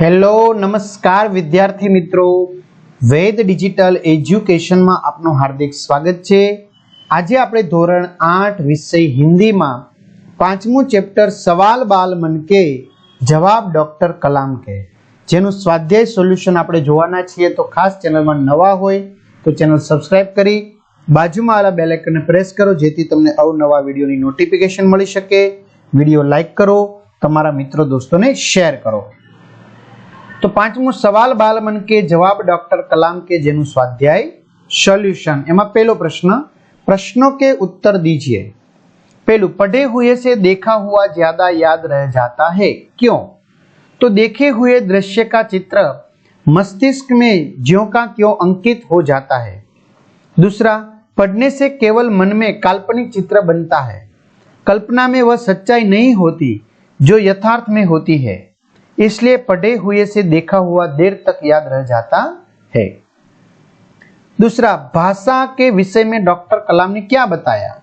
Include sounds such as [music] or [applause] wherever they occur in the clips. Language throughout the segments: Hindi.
હેલો, નમસ્કાર વિદ્યાર્થી મિત્રો. વેદ ડિજિટલ એજ્યુકેશનમાં આપનું હાર્દિક સ્વાગત છે. આજે આપણે ધોરણ આઠ વિષય હિન્દીમાં પાંચમું ચેપ્ટર સવાલ બાલ મન કે જવાબ ડોક્ટર કલામ કે. જેનું સ્વાધ્યાય સોલ્યુશન આપણે જોવાના છીએ. તો ખાસ ચેનલમાં નવા હોય તો ચેનલ સબસ્ક્રાઇબ કરી બાજુમાં આવેલા બેલ પ્રેસ કરો, જેથી તમને અવનવા વિડીયોની નોટિફિકેશન મળી શકે. વીડિયો લાઇક કરો, તમારા મિત્રો દોસ્તોને શેર કરો. तो पांचमो सवाल बाल मन के जवाब डॉक्टर कलाम के जेनु स्वाध्याय सोल्यूशन एम पेलो प्रश्न, प्रश्नों के उत्तर दीजिए। पहलू पढ़े हुए से देखा हुआ ज़्यादा याद रह जाता है। क्यों? तो देखे हुए दृश्य का चित्र मस्तिष्क में ज्यो का क्यों अंकित हो जाता है। दूसरा, पढ़ने से केवल मन में काल्पनिक चित्र बनता है। कल्पना में वह सच्चाई नहीं होती, जो यथार्थ में होती है। इसलिए पढ़े हुए से देखा हुआ देर तक याद रह जाता है। दूसरा, भाषा के विषय में डॉक्टर कलाम ने क्या बताया?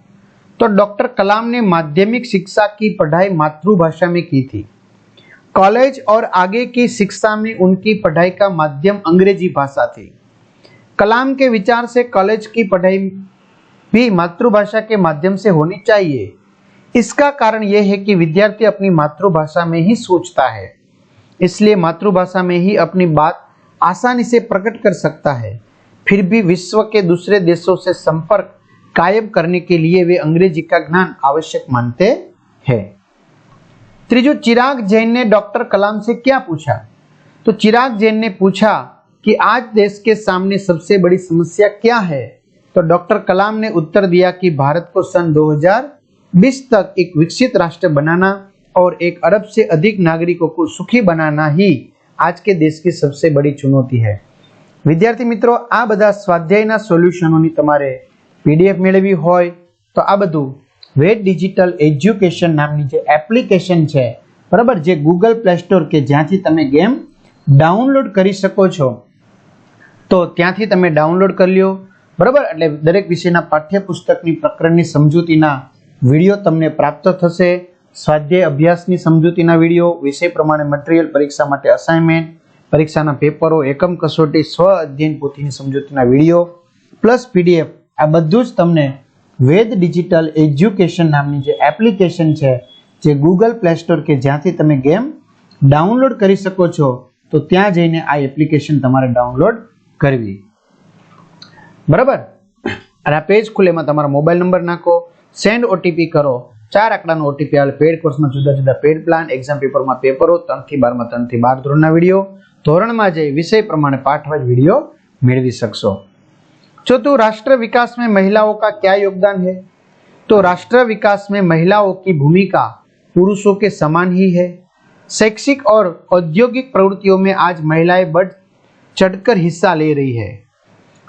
तो डॉक्टर कलाम ने माध्यमिक शिक्षा की पढ़ाई मातृभाषा में की थी। कॉलेज और आगे की शिक्षा में उनकी पढ़ाई का माध्यम अंग्रेज़ी भाषा थी। कलाम के विचार से कॉलेज की पढ़ाई भी मातृभाषा के माध्यम से होनी चाहिए। इसका कारण यह है कि विद्यार्थी अपनी मातृभाषा में ही सोचता है। इसलिए मातृभाषा में ही अपनी बात आसानी से प्रकट कर सकता है। फिर भी विश्व के दूसरे देशों से संपर्क कायम करने के लिए वे अंग्रेज़ी का ज्ञान आवश्यक मानते हैं। त्रिजु चिराग जैन ने डॉक्टर कलाम से क्या पूछा? तो चिराग जैन ने पूछा कि आज देश के सामने सबसे बड़ी समस्या क्या है? तो डॉक्टर कलाम ने उत्तर दिया कि भारत को सन 2020 तक एक विकसित राष्ट्र बनाना और एक अरब से अधिक नागरिकों को सुखी बनाना ही आज के देश की सबसे बड़ी चुनौती है વિદ્યાર્થી મિત્રો આ બધા સ્વાધ્યાયના સોલ્યુશનોની તમારે પીડીએફ મેળવી હોય તો આ બધું વેદ ડિજિટલ એજ્યુકેશન નામની જે એપ્લિકેશન છે બરાબર જે ગૂગલ પ્લે સ્ટોર કે જ્યાંથી તમે ગેમ ડાઉનલોડ કરી શકો છો તો ત્યાંથી તમે ડાઉનલોડ કરી લ્યો બરાબર એટલે દરેક વિષયના પાઠ્યપુસ્તકની પ્રકરણની સમજૂતીના વિડીયો તમને પ્રાપ્ત થશે સ્વાધ્યાય અભ્યાસની સમજૂતીના વીડિયો, વિષય પ્રમાણે મટીરિયલ પરીક્ષા માટે અસાઇનમેન્ટ પરીક્ષાના પેપરો, એકમ કસોટી, સ્વ અધ્યયન પોથીની સમજૂતીના વીડિયો પ્લસ પીડીએફ આ બધું જ તમને વેદ ડિજિટલ એજ્યુકેશન નામની જે એપ્લિકેશન છે, જે ગૂગલ પ્લે સ્ટોર કે જ્યાંથી તમે ગેમ ડાઉનલોડ કરી શકો છો, તો ત્યાં જઈને આ એપ્લિકેશન તમારે ડાઉનલોડ કરવી. બરાબર? અને આ પેજ ખુલે એમાં તમારો મોબાઈલ નંબર નાખો સેન્ડ ઓટીપી કરો चार आंकड़ा ચાર આંકડાનું ઓટીપી આવેલ પેડ કોર્સમાં જુદા જુદા પેડ પ્લાન એક્ઝામ પેપરમાં પેપરો ત્રણથી બારમાં ત્રણથી बार धोरण विडियो धोरण में जी विषय प्रमाण જ વિડીયો मेरी શકશો चौथु, राष्ट्र विकास में महिलाओं का क्या योगदान है? तो राष्ट्र विकास में महिलाओं की भूमिका पुरुषों के समान ही है। शैक्षिक और औद्योगिक प्रवृत्तियों में आज महिलाएँ बढ़ चढ़कर हिस्सा ले रही है।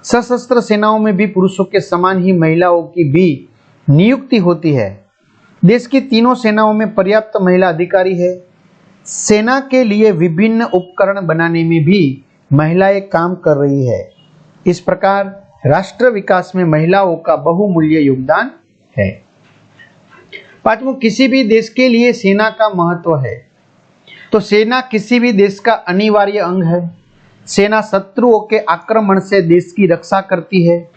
सशस्त्र सेनाओं में भी पुरुषों के समान ही महिलाओं की भी नियुक्ति होती है। देश की तीनों सेनाओं में पर्याप्त महिला अधिकारी है। सेना के लिए विभिन्न उपकरण बनाने में भी महिलाएँ काम कर रही है। इस प्रकार राष्ट्र विकास में महिलाओं का बहुमूल्य योगदान है। पांचवों किसी भी देश के लिए सेना का महत्व है। तो सेना किसी भी देश का अनिवार्य अंग है। सेना शत्रुओं के आक्रमण से देश की रक्षा करती है।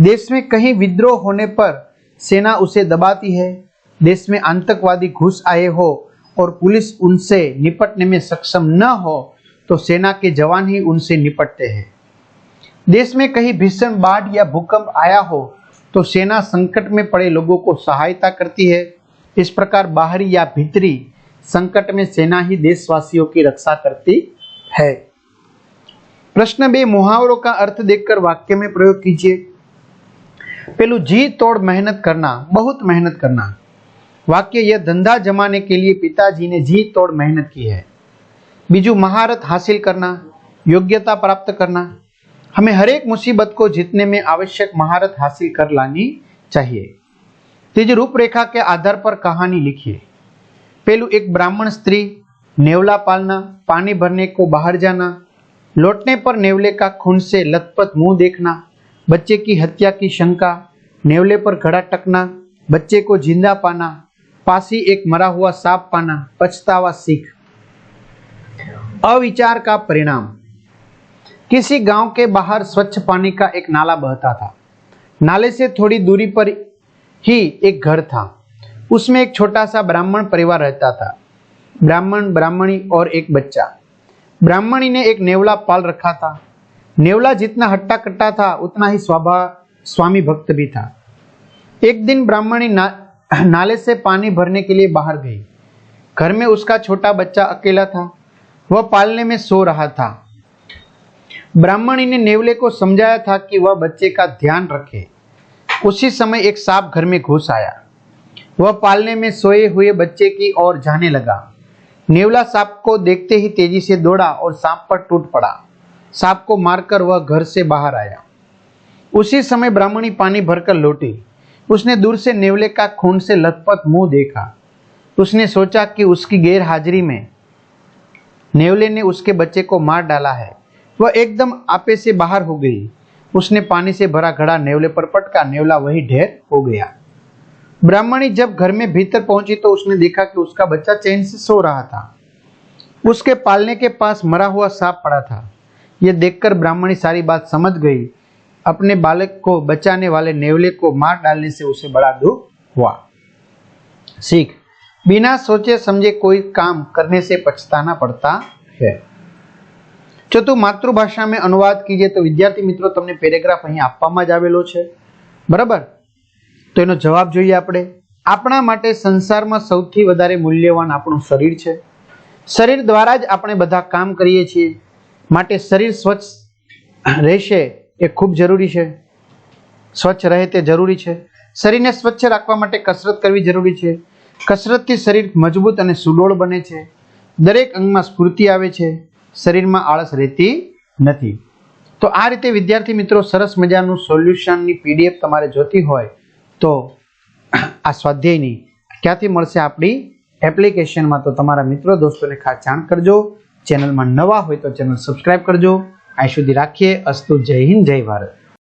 देश में कहीं विद्रोह होने पर सेना उसे दबाती है। देश में आतंकवादी घुस आए हो और पुलिस उनसे निपटने में सक्षम न हो तो सेना के जवान ही उनसे निपटते हैं। देश में कहीं भीषण बाढ़ या भूकंप आया हो तो सेना संकट में पड़े लोगों को सहायता करती है। इस प्रकार बाहरी या भीतरी संकट में सेना ही देशवासियों की रक्षा करती है। प्रश्न बे, मुहावरों का अर्थ देखकर वाक्य में प्रयोग कीजिए। पेलू जी तोड़ मेहनत करना, बहुत मेहनत करना। वाक्य यह धंधा जमाने के लिए पिताजी ने जी तोड़ मेहनत की है। बीजू महारत हासिल करना, योग्यता प्राप्त करना, हमें हर एक मुसीबत को जीतने में आवश्यक महारत हासिल कर लानी चाहिए। तीजी रूपरेखा के आधार पर कहानी लिखिए। पहलू एक ब्राह्मण स्त्री, नेवला पालना, पानी भरने को बाहर जाना, लौटने पर नेवले का खून से लथपथ मुँह देखना, बच्चे की हत्या की शंका, नेवले पर घड़ा टकना, बच्चे को ज़िंदा पाना पासी एक मरा हुआ सांप पाना, पछतावा सीख। अविचार का परिणाम। किसी गाँव के बाहर स्वच्छ पानी का एक नाला बहता था। नाले से थोड़ी दूरी पर ही एक घर था। उसमें एक छोटा सा ब्राह्मण परिवार रहता था। ब्राह्मण, ब्राह्मणी और एक बच्चा। ब्राह्मणी ने एक नेवला पाल रखा था। नेवला जितना हट्टा कट्टा था, उतना ही स्वाभा, स्वामी भक्त भी था। एक दिन ब्राह्मणी [clears throat] नाले से पानी भरने के लिए बाहर गई। घर में उसका छोटा बच्चा अकेला था। वह पालने में सो रहा था। ब्राह्मणी ने नेवले को समझाया था कि वह बच्चे का ध्यान रखे। उसी समय एक सांप घर में घुस आया। वह पालने में सोए हुए बच्चे की ओर जाने लगा। नेवला सांप को देखते ही तेज़ी से दौड़ा और सांप पर टूट पड़ा। सांप को मारकर वह घर से बाहर आया। उसी समय ब्राह्मणी पानी भरकर लौटी। उसने दूर से नेवले का खून से लथपथ मुँह देखा। उसने सोचा कि उसकी गैर हाजिरी में नेवले ने उसके बच्चे को मार डाला है। वह एकदम आपे से बाहर हो गई। उसने पानी से भरा घड़ा नेवले पर पटका। नेवला वही ढेर हो गया। ब्राह्मणी जब घर में भीतर पहुँची तो उसने देखा कि उसका बच्चा चैन से सो रहा था। उसके पालने के पास मरा हुआ सांप पड़ा था। यह देखकर ब्राह्मणी सारी बात समझ गई अपने बालक को बचाने वाले नेवले को मार डालने से उसे बड़ा दुख हुआ सीख बिना सोचे समझे कोई काम करने से पछताना पड़ता है જો તું માતૃભાષામાં અનુવાદ કીજે તો વિદ્યાર્થી મિત્રો તમને પેરેગ્રાફ અહીં આપવામાં જ આવેલો છે બરાબર તો એનો જવાબ જોઈએ આપણે આપણા માટે સંસારમાં સૌથી વધારે મૂલ્યવાન આપણું શરીર છે શરીર દ્વારા જ આપણે બધા કામ કરીએ છીએ માટે શરીર સ્વચ્છ રહેશે એ ખૂબ જરૂરી છે. સ્વચ્છ રહે તે જરૂરી છે. શરીરને સ્વચ્છ રાખવા માટે કસરત કરવી જરૂરી છે. કસરતથી શરીર મજબૂત અને સુડોળ બને છે. દરેક અંગમાં સ્ફૂર્તિ આવે છે. શરીરમાં આળસ રહેતી નથી. તો આ રીતે વિદ્યાર્થી મિત્રો સરસ મજાનું સોલ્યુશનની પીડીએફ તમારે જોતી હોય તો આ સ્વાધ્યાયની ક્યાંથી મળશે આપણી એપ્લિકેશનમાં તો તમારા મિત્રો દોસ્તોને ખાસ જાણ કરજો. ચેનલમાં નવા હોય તો ચેનલ સબસ્ક્રાઈબ કરજો. આ સુધી રાખીએ અસ્તુ જય હિન્દ જય ભારત